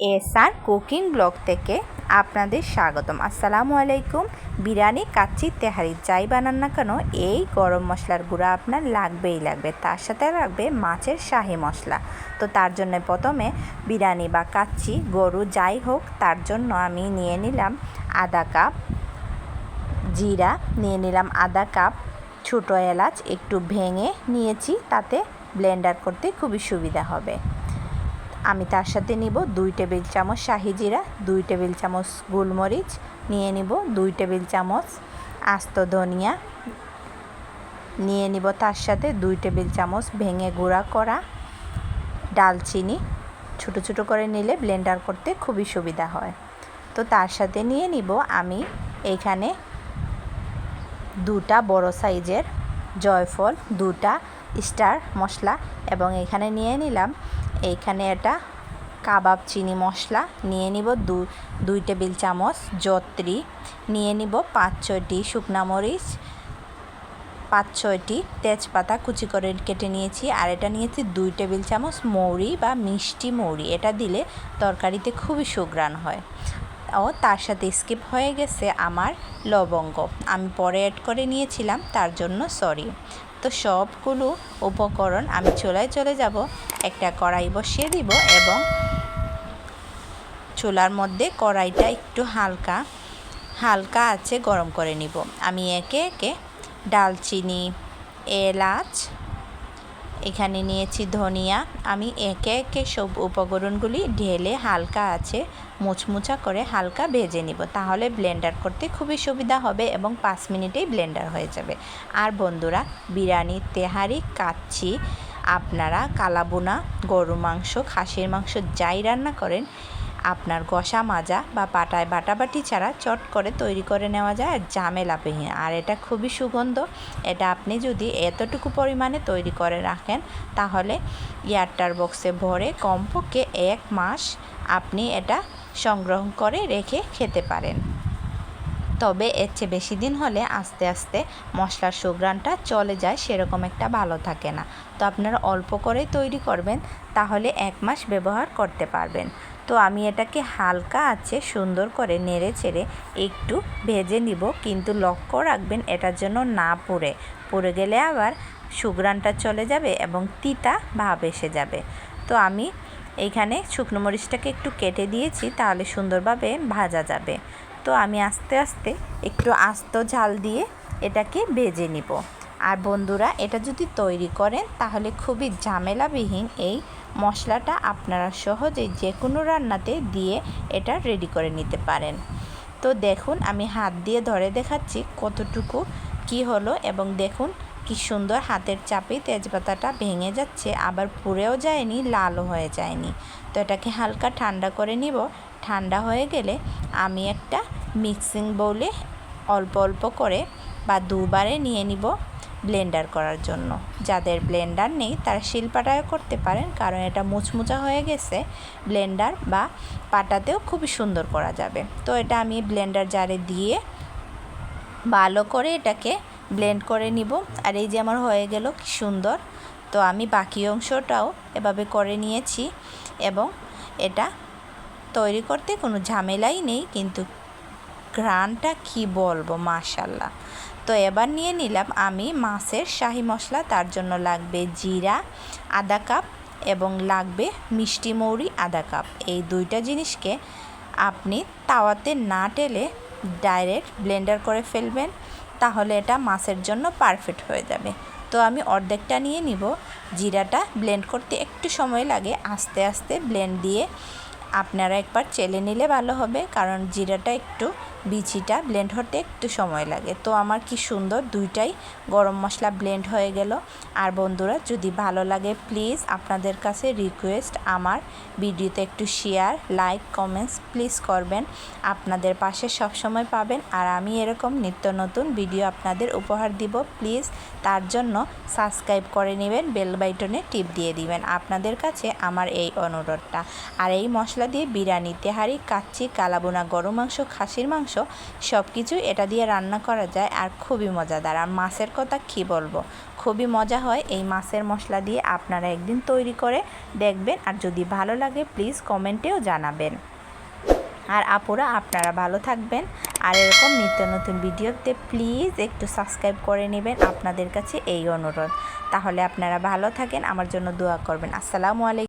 S আর cooking blog থেকে আপনাদের স্বাগতম। আসসালামু আলাইকুম। বিরিয়ানি, কাচ্চি, তেহারি, যাই বানান না কেন, এই গরম মশলার গুঁড়া আপনার লাগবেই লাগবে। তার সাথে লাগবে মাছের শাহি মশলা। তো তার জন্য প্রথমে বিরিয়ানি বা কাচ্চি, গরু যাই হোক, তার জন্য আমি নিয়ে নিলাম আধা কাপ জিরা, নিয়ে নিলাম আধা কাপ ছোটো এলাচ, একটু ভেঙে নিয়েছি, তাতে ব্লেন্ডার করতে খুবই সুবিধা হবে। আমি তার সাথে নিব দুই টেবিল চামচ শাহি জিরা, দুই টেবিল চামচ গোলমরিচ, নিয়ে নিব দুই টেবিল চামচ আস্ত ধনিয়া, নিয়ে নিব তার সাথে দুই টেবিল চামচ ভেঙে গুঁড়া করা ডালচিনি। ছোট ছোট করে নিলে ব্লেন্ডার করতে খুবই সুবিধা হয়। তো তার সাথে নিয়ে নিব আমি এইখানে দুটা বড় সাইজের জয়ফল, দুটা স্টার মশলা এবং এখানে নিয়ে নিলাম এইখানে এটা কাবাব চিনি মশলা। নিয়ে নিব দু, দুই টেবিল চামচ জত্রি। নিয়ে নিব পাঁচ, ছয়টি শুকনা মরিচ। পাঁচ, ছয়টি তেজপাতা কুচি করে কেটে নিয়েছি। আর এটা নিয়েছি দুই টেবিল চামচ মৌরি বা মিষ্টি মৌরি। এটা দিলে তরকারিতে খুবই সুগ্রান হয়। ও তার সাথে স্কিপ হয়ে গেছে আমার লবঙ্গ। আমি পরে অ্যাড করে নিয়েছিলাম, তার জন্য সরি তো সবগুলো উপকরণ আমি চুলায় চলে যাব। একটা কড়াই বসিয়ে দিব এবং চুলার মধ্যে কড়াইটা একটু হালকা হালকা আছে গরম করে নিব। আমি একে একে ডালচিনি, এলাচ এখানে নিয়েছি ধনিয়া। আমি একে একে সব উপকরণগুলি ঢেলে হালকা আছে, মুচমুচা করে হালকা ভেজে নিব। তাহলে ব্লেন্ডার করতে খুবই সুবিধা হবে এবং পাঁচ মিনিটেই ব্লেন্ডার হয়ে যাবে। আর বন্ধুরা, বিরিয়ানি, তেহারি কাচ্ছি আপনারা কালাবোনা গরু মাংস, খাসির মাংস যাই রান্না করেন আপনার গসা মাজা বা পাটায় বাটাবাটি ছাড়া চট করে তৈরি করে নেওয়া যায় আর ঝামেলাবিহীন আর এটা খুবই সুগন্ধ। এটা আপনি যদি এতটুকু পরিমাণে তৈরি করে রাখেন, তাহলে এয়ারটার বক্সে ভরে কমপক্ষে এক মাস আপনি এটা সংগ্রহ করে রেখে খেতে পারেন। তবে এর চেয়ে বেশি দিন হলে আস্তে আস্তে মশলার সুগ্রানটা চলে যায়, সেরকম একটা ভালো থাকে না। তো আপনারা অল্প করে তৈরি করবেন, তাহলে এক মাস ব্যবহার করতে পারবেন। তো আমি এটাকে হালকা আছে সুন্দর করে নেড়ে চেড়ে একটু ভেজে নিব। কিন্তু লক্ষ্য রাখবেন এটার জন্য না পুড়ে। পুড়ে গেলে আবার সুগ্রানটা চলে যাবে এবং তিতা ভাব এসে যাবে। তো আমি এইখানে শুকনো মরিচটাকে একটু কেটে দিয়েছি, তাহলে সুন্দরভাবে ভাজা যাবে। তো আমি আস্তে আস্তে একটু আস্ত ঝাল দিয়ে এটাকে ভেজে নিব। আর বন্ধুরা, এটা যদি তৈরি করেন, তাহলে খুবই ঝামেলাবিহীন এই মশলাটা আপনারা সহজেই যে কোনো রান্নাতে দিয়ে এটা রেডি করে নিতে পারেন। তো দেখুন, আমি হাত দিয়ে ধরে দেখাচ্ছি কতটুকু কি হলো এবং দেখুন কি সুন্দর হাতের চাপে তেজপাতাটা ভেঙে যাচ্ছে, আবার পুড়েও যায়নি, লালও হয়ে যায়নি। তো এটাকে হালকা ঠান্ডা করে নিব। ঠান্ডা হয়ে গেলে আমি একটা মিক্সিং বৌলে অল্প অল্প করে বা দুবারে নিয়ে নিব। ব্লেন্ডার করার জন্য। যাদের ব্লেন্ডার নেই, তারা শিলপাটায় করতে পারেন, কারণ এটা মুচমুচা হয়ে গেছে। ব্লেন্ডার বা পাটাতেও খুবই সুন্দর করা যাবে। তো এটা আমি ব্লেন্ডার জারে দিয়ে ভালো করে এটাকে ব্লেন্ড করে নিব। আর এই যে আমার হয়ে গেল, কি সুন্দর! তো আমি বাকি অংশটাও এভাবে করে নিয়েছি এবং এটা তৈরি করতে কোনো ঝামেলাই নেই, কিন্তু ঘ্রাণটা কি বলব মাশাল্লাহ তো এবার নিয়ে নিলাম আমি মাছের শাহি মশলা, তার জন্য লাগবে জিরা আধা কাপ এবং লাগবে মিষ্টি মৌরি আধা কাপ। এই দুইটা জিনিসকে আপনি তাওয়াতে না টেলে ডাইরেক্ট ব্লেন্ডার করে ফেলবেন, তাহলে এটা মাছের জন্য পারফেক্ট হয়ে যাবে। তো আমি অর্ধেকটা নিয়ে নিব, জিরাটা ব্লেন্ড করতে একটু সময় লাগে, আস্তে আস্তে ব্লেন্ড দিয়ে আপনারা একবার চেলে নিলে ভালো হবে, কারণ জিরাটা একটু, বিচিটা ব্লেন্ড হতে একটু সময় লাগে। তো আমার কি সুন্দর দুইটাই গরম মশলা ব্লেন্ড হয়ে গেল। আর বন্ধুরা, যদি ভালো লাগে প্লিজ আপনাদের কাছে রিকোয়েস্ট আমার ভিডিওতে একটু শেয়ার লাইক কমেন্টস প্লিজ করবেন। আপনাদের পাশে সব সময় পাবেন। আর আমি এরকম নিত্য নতুন ভিডিও আপনাদের উপহার দিব প্লিজ তার জন্য সাবস্ক্রাইব করে নেবেন বেল বাইটনে টিপ দিয়ে দিবেন। আপনাদের কাছে আমার এই অনুরোধটা। আর এই মশলা মশলা দিয়ে বিরিয়ানি, তেহারি, কাচ্চি, কালাবোনা গরম মাংস, খাসির মাংস সব কিছু এটা দিয়ে রান্না করা যায় আর খুবই মজাদার। আর মাছের কথা কী বলব? খুবই মজা হয় এই মাছের মশলা দিয়ে আপনারা একদিন তৈরি করে দেখবেন। আর যদি ভালো লাগে প্লিজ কমেন্টেও জানাবেন। আর আপুরা, আপনারা ভালো থাকবেন। আর এরকম নিত্য নতুন ভিডিওতে প্লিজ একটু সাবস্ক্রাইব করে নেবেন আপনাদের কাছে এই অনুরোধ। তাহলে আপনারা ভালো থাকেন, আমার জন্য দোয়া করবেন। আসসালামু আলাইকুম।